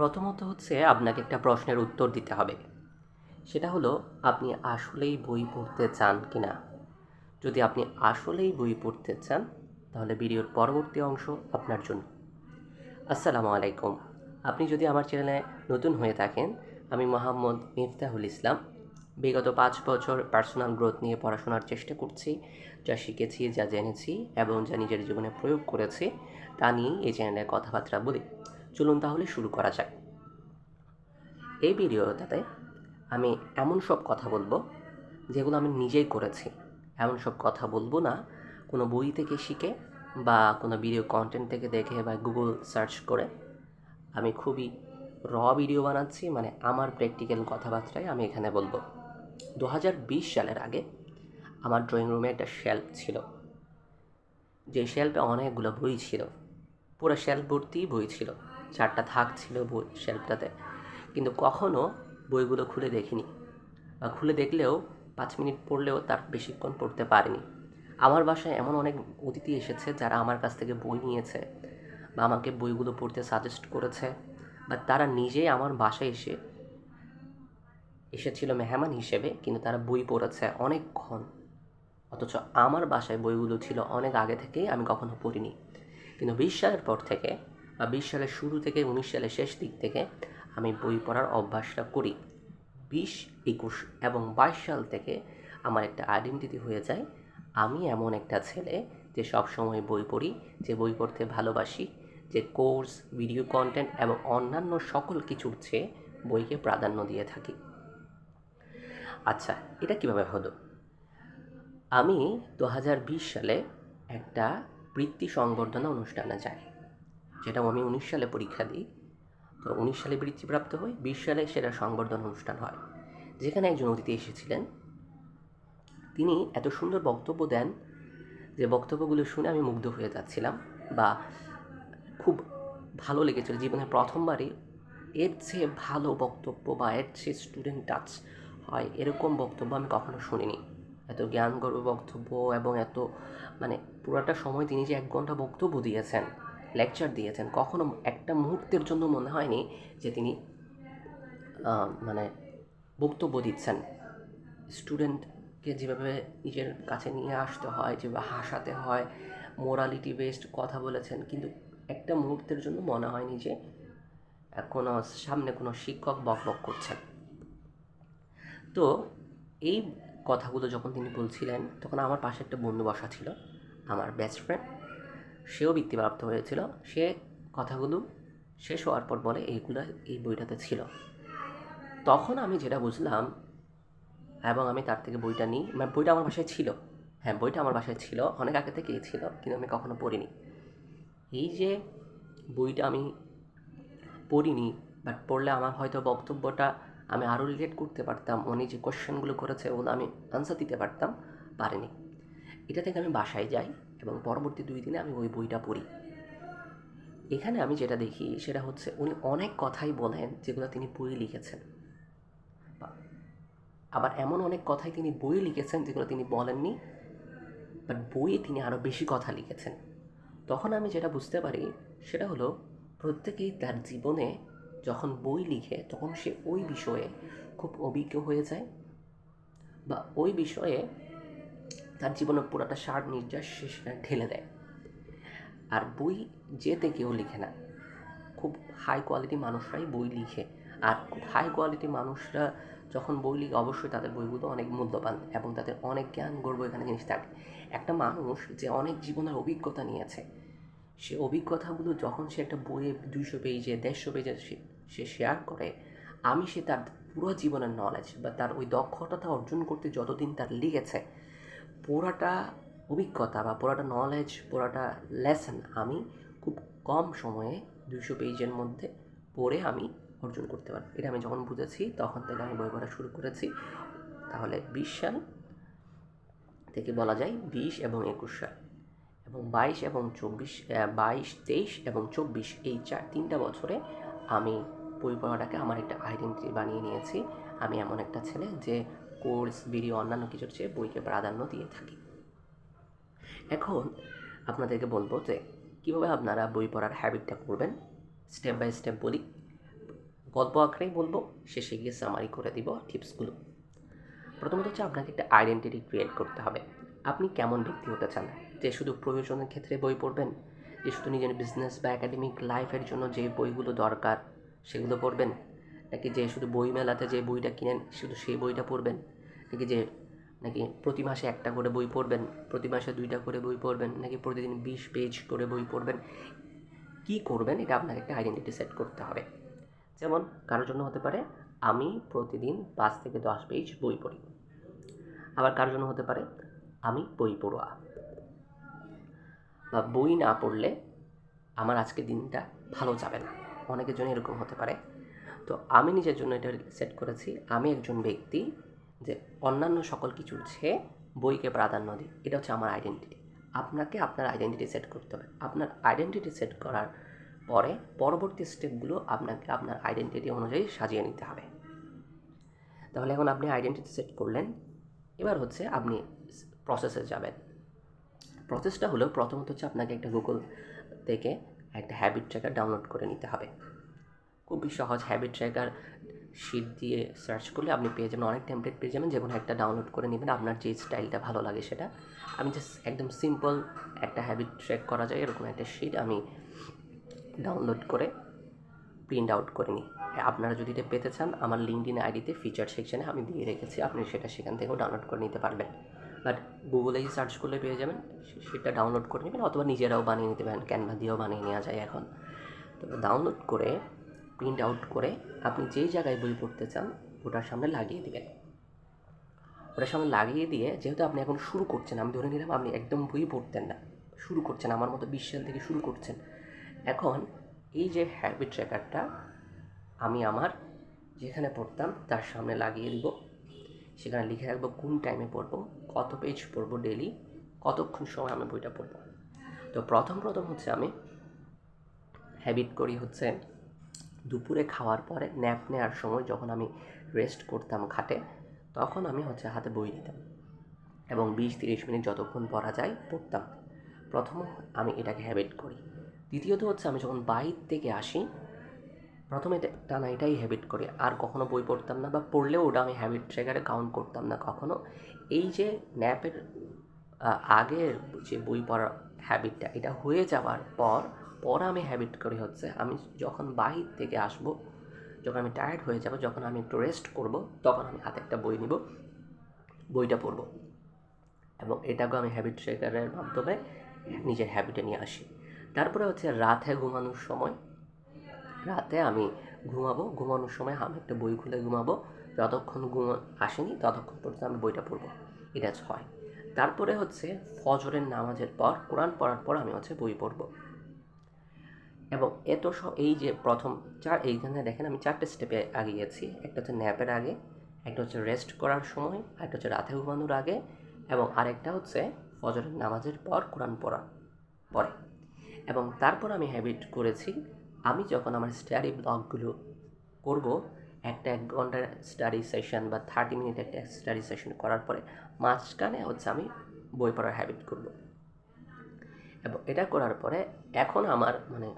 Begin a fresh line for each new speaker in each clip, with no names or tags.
প্রথমত হচ্ছে আপনাকে একটা প্রশ্নের উত্তর দিতে হবে। সেটা হলো, আপনি আসলেই বই পড়তে চান কি না যদি আপনি আসলেই বই পড়তে চান, তাহলে ভিডিওর পরবর্তী অংশ আপনার জন্য। আসসালামু আলাইকুম। আপনি যদি আমার চ্যানেলে নতুন হয়ে থাকেন, আমি মোহাম্মদ মিফতাহুল ইসলাম। বিগত পাঁচ বছর পার্সোনাল গ্রোথ নিয়ে পড়াশোনার চেষ্টা করছি, যা শিখেছি, যা জেনেছি এবং যা নিজের জীবনে প্রয়োগ করেছি, তা নিয়েই এই চ্যানেলে কথাবার্তা বলি। চলুন তাহলে শুরু করা যাক। এই ভিডিওটাতে আমি এমন সব কথা বলব যেগুলো আমি নিজেই করেছি। এমন সব কথা বলব না, কোনো বই থেকে শিখে বা কোনো ভিডিও কন্টেন্ট থেকে দেখে বা গুগল সার্চ করে। আমি খুবই র ভিডিও বানাচ্ছি মানে আমার প্র্যাকটিক্যাল কথাবার্তাই আমি এখানে বলব। দু হাজার বিশ সালের আগে আমার ড্রয়িং রুমে একটা শেল্ফ ছিল। যে শেল্ফে অনেকগুলো বই ছিল। পুরো শেল্ফ ভর্তি বই ছিল। চারটা থাক ছিল বই শেল্ফটাতে কিন্তু কখনও বইগুলো খুলে দেখিনি। বা খুলে দেখলেও পাঁচ মিনিট পড়লেও তার বেশিক্ষণ পড়তে পারিনি। আমার বাসায় এমন অনেক অতিথি এসেছে যারা আমার কাছ থেকে বই নিয়েছে বা আমাকে বইগুলো পড়তে সাজেস্ট করেছে বা তারা নিজেই আমার বাসায় এসে এসেছিল মেহমান হিসেবে, কিন্তু তারা বই পড়েছে অনেকক্ষণ। অথচ আমার বাসায় বইগুলো ছিল অনেক আগে থেকেই আমি কখনো পড়িনি। কিন্তু বিশ সালের পর থেকে বা বিশ সালের শুরু থেকে উনিশ সালের শেষ দিক থেকে আমি বই পড়ার অভ্যাসটা করি। বিশ, একুশ এবং বাইশ সাল থেকে আমার একটা আইডেন্টিটি হয়ে যায়। আমি এমন একটা ছেলে যে সব সময় বই পড়ি, যে বই পড়তে ভালোবাসি, যে কোর্স, ভিডিও কন্টেন্ট এবং অন্যান্য সকল কিছুর চেয়ে বইকে প্রাধান্য দিয়ে থাকি। আচ্ছা এটা কীভাবে হলো? আমি দু হাজার বিশ সালে একটা বৃত্তি সংবর্ধনা অনুষ্ঠানে যাই। যেটা আমি উনিশ সালে পরীক্ষা দিই। তো উনিশ সালে বৃত্তিপ্রাপ্ত হই, বিশ সালে সেটা সংবর্ধনা অনুষ্ঠান হয়। যেখানে একজন অতিথি এসেছিলেন। তিনি এত সুন্দর বক্তব্য দেন যে বক্তব্যগুলো শুনে আমি মুগ্ধ হয়ে যাচ্ছিলাম বা খুব ভালো লেগেছিল। জীবনের প্রথমবারই এর চেয়ে ভালো বক্তব্য বা এর চেয়ে স্টুডেন্ট টাচ হয় এরকম বক্তব্য আমি কখনো শুনিনি। এত জ্ঞানগর্ব বক্তব্য এবং এত মানে পুরোটা সময় তিনি যে এক ঘণ্টা বক্তব্য দিয়েছেন লেকচার দিয়েছেন। কখনো একটা মুহূর্তের জন্য মনে হয়নি যে তিনি মানে বক্তব্য দিচ্ছেন। স্টুডেন্টকে যেভাবে নিজের কাছে নিয়ে আসতে হয়, যেভাবে হাসাতে হয় মোরালিটি বেসড কথা বলেছেন, কিন্তু একটা মুহূর্তের জন্য মনে হয়নি যে কোনো সামনে কোনো শিক্ষক বক বক করছেন। তো এই কথাগুলো যখন তিনি বলছিলেন, তখন আমার পাশে একটা বন্ধু বসা ছিল, আমার বেস্ট ফ্রেন্ড সেও বৃত্তিপ্রাপ্ত হয়েছিল। সে কথাগুলো শেষ হওয়ার পর বলে এইগুলো এই বইটাতে ছিল। তখন আমি যেটা বুঝলাম এবং আমি তার থেকে বইটা নিই মানে বইটা আমার বাসায় ছিল। হ্যাঁ বইটা আমার বাসায় ছিল, অনেক আগে থেকেই ছিল, কিন্তু আমি কখনো পড়িনি। এই যে বইটা আমি পড়িনি বাট পড়লে আমার হয়তো বক্তব্যটা আমি আরও রিলেট করতে পারতাম উনি যে কোশ্চেনগুলো করেছে, ওগুলো আমি আনসার দিতে পারতাম, পারিনি। এটা থেকে আমি বাসায় যাই এবং পরবর্তী দুই দিনে আমি ওই বইটা পড়ি। এখানে আমি যেটা দেখি সেটা হচ্ছে উনি অনেক কথাই বলেন যেগুলো তিনি বই লিখেছেন। আবার এমন অনেক কথাই তিনি বই লিখেছেন যেগুলো তিনি বলেননি বাট বইয়ে তিনি আরও বেশি কথা লিখেছেন। তখন আমি যেটা বুঝতে পারি সেটা হলো প্রত্যেকেই তার জীবনে যখন বই লিখে তখন সে ওই বিষয়ে খুব অভিজ্ঞ হয়ে যায় বা ওই বিষয়ে তার জীবনের পুরোটা সার নির্যাস সে সেখানে ঢেলে দেয়। আর বই যেতে কেউ লিখে না। খুব হাই কোয়ালিটি মানুষরাই বই লিখে। আর খুব হাই কোয়ালিটি মানুষরা যখন বই লিখে, অবশ্যই তাদের বইগুলো অনেক মূল্যবান এবং তাদের অনেক জ্ঞান গর্ব এখানে জিনিস থাকে। একটা মানুষ যে অনেক জীবনের অভিজ্ঞতা নিয়েছে, সে অভিজ্ঞতাগুলো যখন সে একটা বইয়ে দুইশো পেজে, দেড়শো পেজে সে শেয়ার করে, আমি সে তার পুরো জীবনের নলেজ বা তার ওই দক্ষতা অর্জন করতে যতদিন তার লেগেছে পুরাটা অভিজ্ঞতা বা পুরাটা নলেজ পুরাটা লেসন আমি খুব কম সময়ে দুইশো পেজের মধ্যে পড়ে আমি অর্জন করতে পারি। এটা আমি যখন বুঝেছি, তখন থেকে আমি বই পড়া শুরু করেছি। তাহলে বিশ সাল থেকে বলা যায় বিশ এবং একুশ সাল এবং বাইশ এবং চব্বিশ বাইশ, তেইশ এবং চব্বিশ এই চার, তিনটা বছরে আমি বই পড়াটাকে আমার একটা আইডেন্টিটি বানিয়ে নিয়েছি। আমি এমন একটা ছেলে যে কোর্স ভিডিও অন্যান্য কিছুর চেয়ে বইকে প্রাধান্য দিয়ে থাকি। এখন আপনাদেরকে বলব যে, কীভাবে আপনারা বই পড়ার হ্যাবিটটা করবেন? স্টেপ বাই স্টেপ বলি। গল্প আকারেই বলব, শেষে গিয়ে সামারি করে দিব টিপসগুলো প্রথমত হচ্ছে আপনাকে একটা আইডেন্টিটি ক্রিয়েট করতে হবে। আপনি কেমন ব্যক্তি হতে চান? যে শুধু প্রয়োজনের ক্ষেত্রে বই পড়বেন? যে শুধু নিজের বিজনেস বা একাডেমিক লাইফের জন্য যে বইগুলো দরকার, সেগুলো পড়বেন? নাকি যে শুধু বই মেলাতে যে বইটা কিনেন, শুধু সেই বইটা পড়বেন? নাকি যে, নাকি প্রতি মাসে একটা করে বই পড়বেন? প্রতি মাসে দুইটা করে বই পড়বেন? নাকি প্রতিদিন বিশ পেজ করে বই পড়বেন? কী করবেন? এটা আপনাকে একটা আইডেন্টিটি সেট করতে হবে। যেমন কারোর জন্য হতে পারে, আমি প্রতিদিন পাঁচ থেকে দশ পেজ বই পড়ি। আবার কারোর জন্য হতে পারে, আমি বই পড়ুয়া। বা বই না পড়লে আমার আজকে দিনটা ভালো যাবে না। অনেকের জন্য এরকম হতে পারে। তো আমি নিজের জন্য এটা সেট করেছি। আমি একজন ব্যক্তি যে অন্যান্য সকল কিছুর চেয়ে বইকে প্রাধান্য দিই। এটা হচ্ছে আমার আইডেন্টিটি আপনাকে আপনার আইডেন্টিটি সেট করতে হবে। আপনার আইডেন্টিটি সেট করার পরে পরবর্তী স্টেপগুলো আপনাকে আপনার আইডেন্টিটি অনুযায়ী সাজিয়ে নিতে হবে। তাহলে এখন আপনি আইডেন্টিটি সেট করলেন। এবার হচ্ছে আপনি প্রসেসে যাবেন। প্রসেসটা হলো প্রথমত হচ্ছে আপনাকে একটা গুগল থেকে একটা হ্যাবিট ট্র্যাকার ডাউনলোড করে নিতে হবে। খুবই সহজ হ্যাবিট ট্র্যাকার শিট দিয়ে সার্চ করলে আপনি পেয়ে যাবেন। অনেক টেমপ্লেট পেয়ে যাবেন যেমন একটা ডাউনলোড করে নেবেন, আপনার যে স্টাইলটা ভালো লাগে সেটা। আমি জাস্ট একদম সিম্পল একটা হ্যাবিট ট্র্যাক করা যায়, এরকম একটা শিট আমি ডাউনলোড করে প্রিন্ট আউট করে নিই। আপনারা যদি এটা পেতে চান, আমার লিঙ্কডিন আইডিতে ফিচার সেকশানে আমি দিয়ে রেখেছি, আপনি সেটা সেখান থেকেও ডাউনলোড করে নিতে পারবেন। বাট গুগলেই সার্চ করলে পেয়ে যাবেন সেটা ডাউনলোড করে নেবেন, অথবা নিজেরাও বানিয়ে নিতে পারেন ক্যানভা দিয়েও বানিয়ে নেওয়া যায় এখন। তো ডাউনলোড করে প্রিন্ট আউট করে আপনি যেই জায়গায় বই পড়তে চান, ওটার সামনে লাগিয়ে দিবেন। ওটার সামনে লাগিয়ে দিয়ে যেহেতু আপনি এখন শুরু করছেন, আমি ধরে নিলাম আপনি একদম বই পড়তেন না, শুরু করছেন, আমার মতো বিশ সাল থেকে শুরু করছেন। এখন এই যে হ্যাবিট ট্র্যাকারটা আমি আমার যেখানে পড়তাম, তার সামনে লাগিয়ে দিব। সেখানে লিখে রাখব কোন টাইমে পড়ব, কত পেজ পড়ব ডেলি কতক্ষণ সময় আমি বইটা পড়ব। তো প্রথম প্রথম হচ্ছে আমি হ্যাবিট করি হচ্ছে দুপুরে খাওয়ার পরে ন্যাপ নেওয়ার সময় যখন আমি রেস্ট করতাম খাটে, তখন আমি হচ্ছে হাতে বই নিতাম এবং বিশ তিরিশ মিনিট যতক্ষণ পড়া যায় পড়তাম। প্রথম আমি এটাকে হ্যাবিট করি। দ্বিতীয়ত হচ্ছে আমি যখন বাইর থেকে আসি, প্রথমে টানা এটাই হ্যাবিট করি। আর কখনো বই পড়তাম না বা পড়লেও ওটা আমি হ্যাবিট ট্র্যাকারে কাউন্ট করতাম না কখনো। এই যে ন্যাপের আগের যে বই পড়ার হ্যাবিটটা এটা হয়ে যাওয়ার পর পর আমি হ্যাবিট করি হচ্ছে, আমি যখন বাহির থেকে আসব, যখন আমি টায়ার্ড হয়ে যাব, যখন আমি একটু রেস্ট করব, তখন আমি হাতে একটা বই নিব, বইটা পড়ব। এবং এটাকেও আমি হ্যাবিট ট্রেকারের মাধ্যমে নিজের হ্যাবিটে নিয়ে আসি। তারপরে হচ্ছে রাতে ঘুমানোর সময়, রাতে আমি ঘুমাবো, ঘুমানোর সময় আমি একটা বই খুলে ঘুমাবো, যতক্ষণ ঘুম আসেনি ততক্ষণ পর্যন্ত আমি বইটা পড়ব। এটা ছয় তারপরে হচ্ছে ফজরের নামাজের পর, কোরআন পড়ার পর আমি হচ্ছে বই পড়ব। এবং এত এই যে প্রথম চার, এইখানে দেখেন আমি চারটে স্টেপে আগিয়েছি একটা হচ্ছে ন্যাপের আগে, একটা হচ্ছে রেস্ট করার সময় একটা হচ্ছে রাতে ঘুমানোর আগে, এবং আরেকটা হচ্ছে ফজরের নামাজের পর কোরআন পড়া পরে এবং তারপর আমি হ্যাবিট করেছি, আমি যখন আমার স্টাডি ব্লগগুলো করব, একটা এক ঘণ্টার স্টাডি সেশন বা থার্টি মিনিট একটা স্টাডি সেশন করার পরে, মাঝখানে হচ্ছে আমি বই পড়ার হ্যাবিট করব। এবং এটা করার পরে, এখন আমার মানে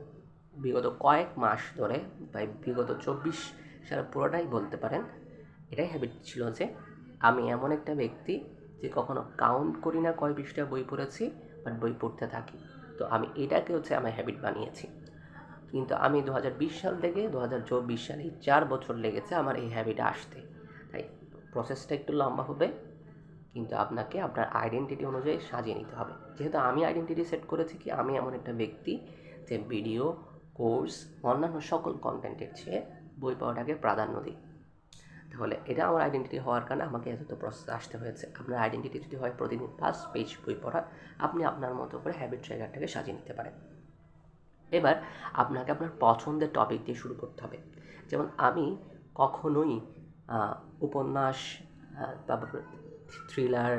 বিগত কয়েক মাস ধরে বা বিগত চব্বিশ সালে পুরোটাই বলতে পারেন, এটাই হ্যাবিট ছিল যে আমি এমন একটা ব্যক্তি যে কখনো কাউন্ট করি না কয় পৃষ্ঠা বই পড়েছি বাট বই পড়তে থাকি। তো আমি এটাকে হচ্ছে আমার হ্যাবিট বানিয়েছি। কিন্তু আমি দু হাজার বিশ সাল থেকে দু হাজার চব্বিশ সালে চার বছর লেগেছে আমার এই হ্যাবিট আসতে। তাই প্রসেসটা একটু লম্বা হবে, কিন্তু আপনাকে আপনার আইডেন্টিটি অনুযায়ী সাজিয়ে নিতে হবে। যেহেতু আমি আইডেন্টিটি সেট করেছি কি, আমি এমন একটা ব্যক্তি যে ভিডিও কোর্স অন্যান্য সকল কন্টেন্টের চেয়ে বই পড়াটাকে প্রাধান্য দিই। তাহলে এটা আমার আইডেন্টিটি হওয়ার কারণে আমাকে এত প্রসেস আসতে হয়েছে। আপনার আইডেন্টিটি যদি হয় প্রতিদিন পাঁচ পেজ বই পড়া, আপনি আপনার মতো করে হ্যাবিট ট্র্যাকারটাকে সাজিয়ে নিতে পারেন। এবার আপনাকে আপনার পছন্দের টপিক দিয়ে শুরু করতে হবে। যেমন আমি কখনোই উপন্যাস থ্রিলার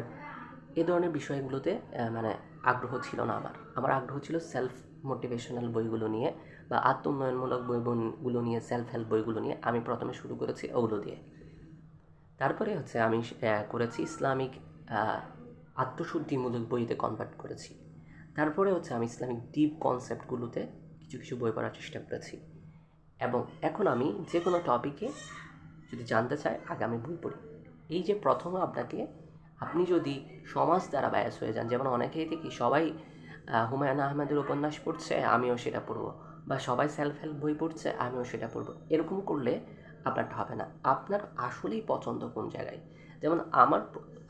এ ধরনের বিষয়গুলোতে মানে আগ্রহ ছিল না আমার। আমার আগ্রহ ছিল সেলফ মোটিভেশনাল বইগুলো নিয়ে বা আত্মোন্নয়নমূলক বই বইগুলো নিয়ে সেলফ হেল্প বইগুলো নিয়ে আমি প্রথমে শুরু করেছি ওগুলো দিয়ে। তারপরে হচ্ছে আমি করেছি ইসলামিক আত্মশুদ্ধিমূলক বইতে কনভার্ট করেছি। তারপরে হচ্ছে আমি ইসলামিক ডিপ কনসেপ্টগুলোতে কিছু কিছু বই পড়ার চেষ্টা করেছি। এবং এখন আমি যে কোনো টপিকে যদি জানতে চাই, আগে আমি বই পড়ি। এই যে প্রথম আপনাকে, আপনি যদি সমাজ দ্বারা ব্যাস হয়ে যান, যেমন অনেকেই দেখি সবাই হুমায়ুন আহমেদের উপন্যাস পড়ছে, আমিও সেটা পড়ব। বা সবাই সেলফ হেল্প বই পড়ছে, আমিও সেটা পড়ব। এরকম করলে আপনারটা হবে না। আপনার আসলেই পছন্দ কোন জায়গায়? যেমন আমার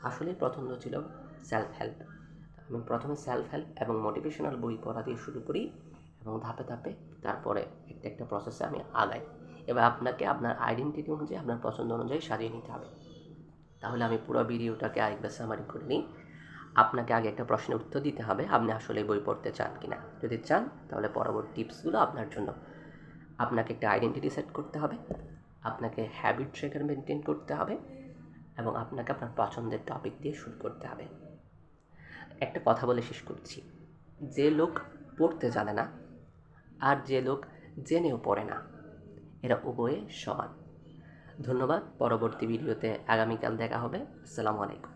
আসলেই পছন্দ ছিল সেলফ হেল্প আমি প্রথমে সেলফ হেল্প এবং মোটিভেশনাল বই পড়া দিয়ে শুরু করি এবং ধাপে ধাপে তারপরে একটা একটা প্রসেসে আমি আগাই। এবার আপনাকে আপনার আইডেন্টিটি অনুযায়ী, আপনার পছন্দ অনুযায়ী সাজিয়ে নিতে হবে। তাহলে আমি পুরো ভিডিওটাকে আরেকবার সামারি করে নিই। আপনাকে আগে একটা প্রশ্নের উত্তর দিতে হবে, আপনি আসলে বই পড়তে চান কিনা। যদি চান, তাহলে পরবর্তী টিপসগুলো আপনার জন্য। আপনাকে একটা আইডেন্টিটি সেট করতে হবে, আপনাকে হ্যাবিট ট্রেকার মেনটেন করতে হবে, এবং আপনাকে আপনার পছন্দের টপিক দিয়ে শুরু করতে হবে। একটা কথা বলে শেষ করছি। যে লোক পড়তে জানে না, আর যে লোক জেনেও পড়ে না, এরা উভয়ে সমান। ধন্যবাদ, পরবর্তী ভিডিওতে আগামীকাল দেখা হবে। আসসালামু আলাইকুম।